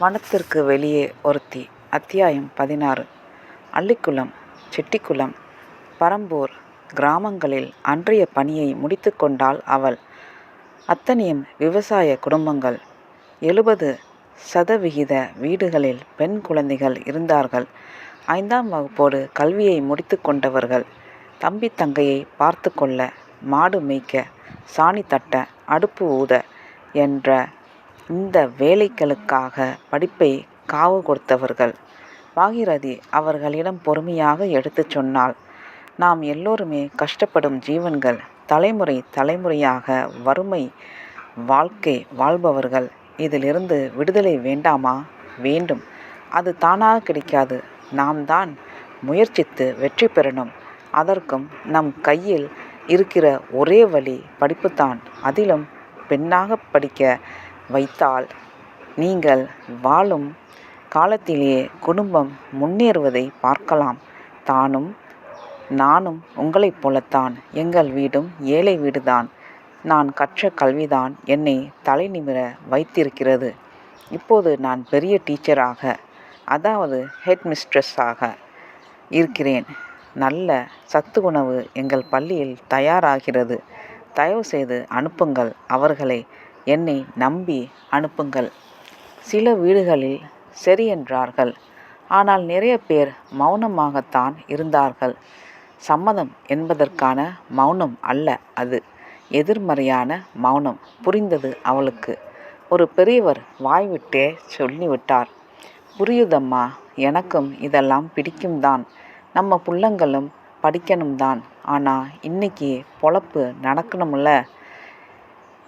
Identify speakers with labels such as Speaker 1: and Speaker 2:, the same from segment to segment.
Speaker 1: வனத்திற்கு வெளியே ஒருத்தி அத்தியாயம் பதினாறு. அள்ளிக்குளம் செட்டிக்குளம் பரம்பூர் கிராமங்களில் அன்றைய பணியை முடித்து கொண்டாள் அவள். அத்தனையும் விவசாய குடும்பங்கள். எழுபது சதவிகித வீடுகளில் பெண் குழந்தைகள் இருந்தார்கள். ஐந்தாம் வகுப்போடு கல்வியை முடித்து கொண்டவர்கள். தம்பி தங்கையை பார்த்து கொள்ள மாடு மேய்க்க சாணி தட்ட அடுப்பு ஊத என்ற இந்த வேலைகளுக்காக படிப்பை காவு கொடுத்தவர்கள். பாகீரதி அவர்களிடம் பொறுமையாக எடுத்துச் சொன்னாள். நாம் எல்லோருமே கஷ்டப்படும் ஜீவன்கள் தலைமுறை தலைமுறையாக வறுமை வாழ்க்கை வாழ்பவர்கள். இதிலிருந்து விடுதலை வேண்டாமா? வேண்டும். அது தானாக கிடைக்காது. நாம் தான் முயற்சித்து வெற்றி பெறணும். அதற்கும் நம் கையில் இருக்கிற ஒரே வழி படிப்புத்தான் அதிலும் பெண்ணாக படிக்க வைத்தால் நீங்கள் வாழும் காலத்திலேயே குடும்பம் முன்னேறுவதை பார்க்கலாம். தானும் நானும் உங்களைப் போலத்தான். எங்கள் வீடும் ஏழை வீடுதான். நான் கற்ற கல்விதான் என்னை தலை நிமிர வைத்திருக்கிறது. இப்போது நான் பெரிய டீச்சராக அதாவது ஹெட் மிஸ்ட்ரஸாக இருக்கிறேன். நல்ல சத்து உணவு எங்கள் பள்ளியில் தயாராகிறது. தயவுசெய்து அனுப்புங்கள் அவர்களை. என்னை நம்பி அனுப்புங்கள். சில வீடுகளில் சரி என்றார்கள். ஆனால் நிறைய பேர் மௌனமாகத்தான் இருந்தார்கள். சம்மதம் என்பதற்கான மௌனம் அல்ல அது. எதிர்மறையான மௌனம் புரிந்தது அவளுக்கு. ஒரு பெரியவர் வாய்விட்டே சொல்லிவிட்டார். புரியுதம்மா எனக்கும் இதெல்லாம் பிடிக்கும் தான். நம்ம புள்ளங்களும் படிக்கணும் தான் ஆனால் இன்னைக்கு பொழப்பு நடக்கணும்ல.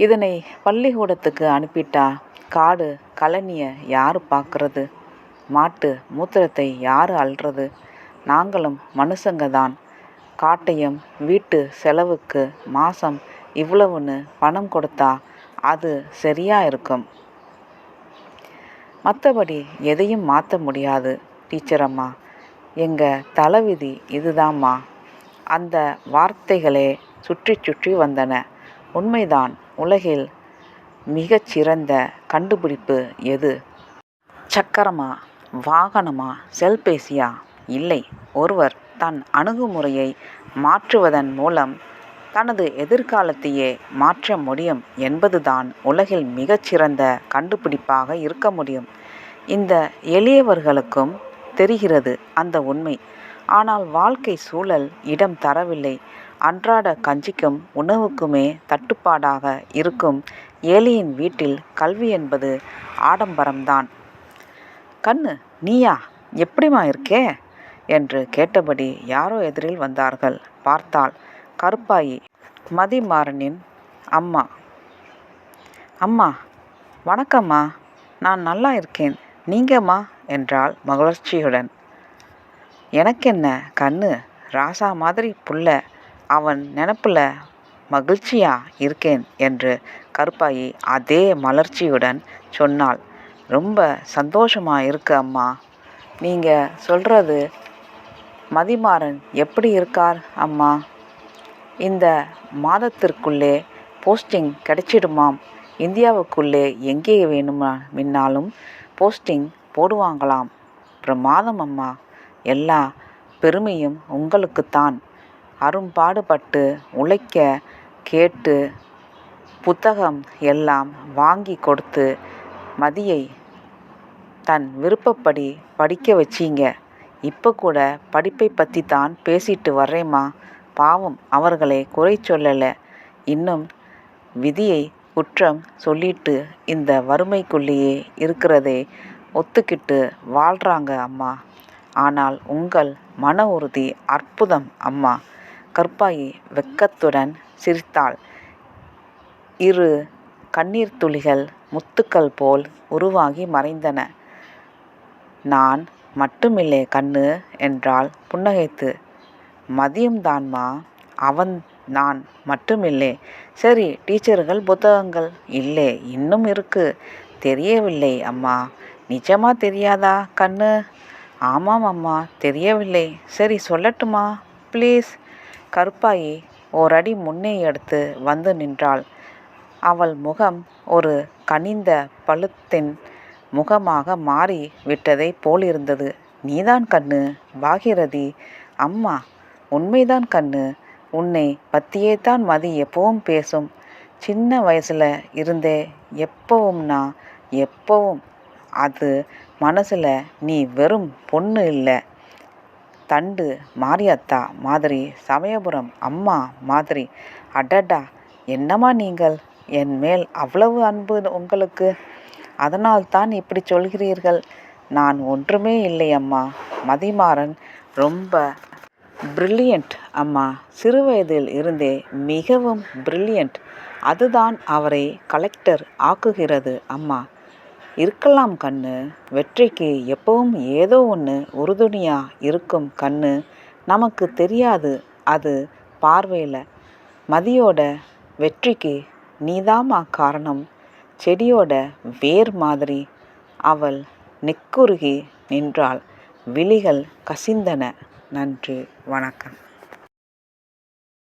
Speaker 1: இதனை பள்ளிக்கூடத்துக்கு அனுப்பிட்டா காடு கழனியை யார் பார்க்கறது மாட்டு மூத்திரத்தை யார் அள்ளுறது நாங்களும் மனுஷங்க தான் காட்டையும் வீட்டு செலவுக்கு மாதம் இவ்வளவுன்னு பணம் கொடுத்தா அது சரியா இருக்கும். மற்றபடி எதையும் மாற்ற முடியாது டீச்சரம்மா எங்கள் தலைவிதி இதுதாம்மா. அந்த வார்த்தைகளே சுற்றி சுற்றி வந்தன. உண்மைதான். உலகில் மிகச்சிறந்த கண்டுபிடிப்பு எது? சக்கரமா வாகனமா செல்பேசியா? இல்லை ஒருவர் தன் அணுகுமுறையை மாற்றுவதன் மூலம் தனது எதிர்காலத்தையே மாற்ற முடியும் என்பதுதான் உலகில் மிகச்சிறந்த கண்டுபிடிப்பாக இருக்க முடியும். இந்த எளியவர்களுக்கும் தெரிகிறது அந்த உண்மை. ஆனால் வாழ்க்கை சூழல் இடம் தரவில்லை. அன்றாட கஞ்சிக்கும் உணவுக்குமே தட்டுப்பாடாக இருக்கும் ஏழையின் வீட்டில் கல்வி என்பது ஆடம்பரம்தான். கண்ணு நீயா? எப்படிமா இருக்கே? என்று கேட்டபடி யாரோ எதிரில் வந்தார்கள். பார்த்தால் கருப்பாயி மதிமாறனின் அம்மா. அம்மா வணக்கம்மா. நான் நல்லா இருக்கேன். நீங்கம்மா? என்றாள் மகிழ்ச்சியுடன். எனக்கென்ன கண்ணு? ராசா மாதிரி புள்ள. அவன் நினப்புல மகிழ்ச்சியா இருக்கேன் என்று கருப்பாயி அதே மலர்ச்சியுடன் சொன்னாள். ரொம்ப சந்தோஷமாக இருக்கு அம்மா. நீங்கள் சொல்கிறது மதிமாறன் எப்படி இருக்கார் அம்மா? இந்த மாதத்திற்குள்ளே போஸ்டிங் கிடைச்சிடுமாம். இந்தியாவுக்குள்ளே எங்கே வேணுமா மின்னாலும் போஸ்டிங் போடுவாங்களாம். பிரமாதம் அம்மா. எல்லா பெருமையும் உங்களுக்குத்தான். அரும்பாடுபட்டு உழைக்க கேட்டு புத்தகம் எல்லாம் வாங்கி கொடுத்து மதியை தன் விருப்பப்படி படிக்க வச்சீங்க. இப்போ கூட படிப்பை பற்றி தான் பேசிட்டு வர்றேம்மா. பாவம் அவர்களை குறை சொல்லலை. இன்னும் விதியை குற்றம் சொல்லிட்டு இந்த வறுமைக்குள்ளேயே இருக்கிறதே ஒத்துக்கிட்டு வாழ்கிறாங்க அம்மா. ஆனால் உங்கள் மன உறுதி அற்புதம் அம்மா. கற்பாயி வெக்கத்துடன் சிரித்தாள். இரு கண்ணீர் துளிகள் முத்துக்கள் போல் உருவாகி மறைந்தன. நான் மட்டுமில்லே கண்ணு என்றாள் புன்னகைத்து. மதியம்தான்மா அவன் நான் மட்டுமில்லே. சரி டீச்சர்கள் புத்தகங்கள் இல்லை இன்னும் இருக்கு. தெரியவில்லை அம்மா. நிஜமா தெரியாதா கண்ணு? ஆமாம் அம்மா தெரியவில்லை. சரி சொல்லட்டுமா ப்ளீஸ்? கருப்பாயி ஓரடி முன்னே எடுத்து வந்து நின்றாள். அவள் முகம் ஒரு கனிந்த பழுத்தின் முகமாக மாறி விட்டதைப் போலிருந்தது. நீதான் கண்ணு பாகிரதி. அம்மா உண்மைதான் கண்ணு. உன்னை பத்தியே தான் மதி எப்பவும் பேசும். சின்ன வயசுல இருந்தே எப்பவும்னா எப்பவும். அது மனசுல நீ வெறும் பொண்ணு இல்லை. தண்டு மாரியாத்தா மாதிரி சமயபுரம் அம்மா மாதிரி. அடடா என்னம்மா நீங்கள்? என் மேல் அவ்வளவு அன்பு உங்களுக்கு. அதனால்தான் இப்படி சொல்கிறீர்கள். நான் ஒன்றுமே இல்லை அம்மா. மதிமாறன் ரொம்ப பிரில்லியண்ட் அம்மா. சிறுவயதில் இருந்தே மிகவும் பிரில்லியண்ட் அதுதான் அவரை கலெக்டர் ஆக்குகிறது அம்மா. இருக்கலாம் கண்ணு. வெற்றிக்கு எப்பவும் ஏதோ ஒன்று உறுதுணையாக இருக்கும் கண்ணு. நமக்கு தெரியாது அது பார்வையில். மதியோட வெற்றிக்கு நீதாம்மா காரணம். செடியோட வேர் மாதிரி. அவள் நெக்குருகி நின்றாள். விழிகள் கசிந்தன. நன்றி. வணக்கம்.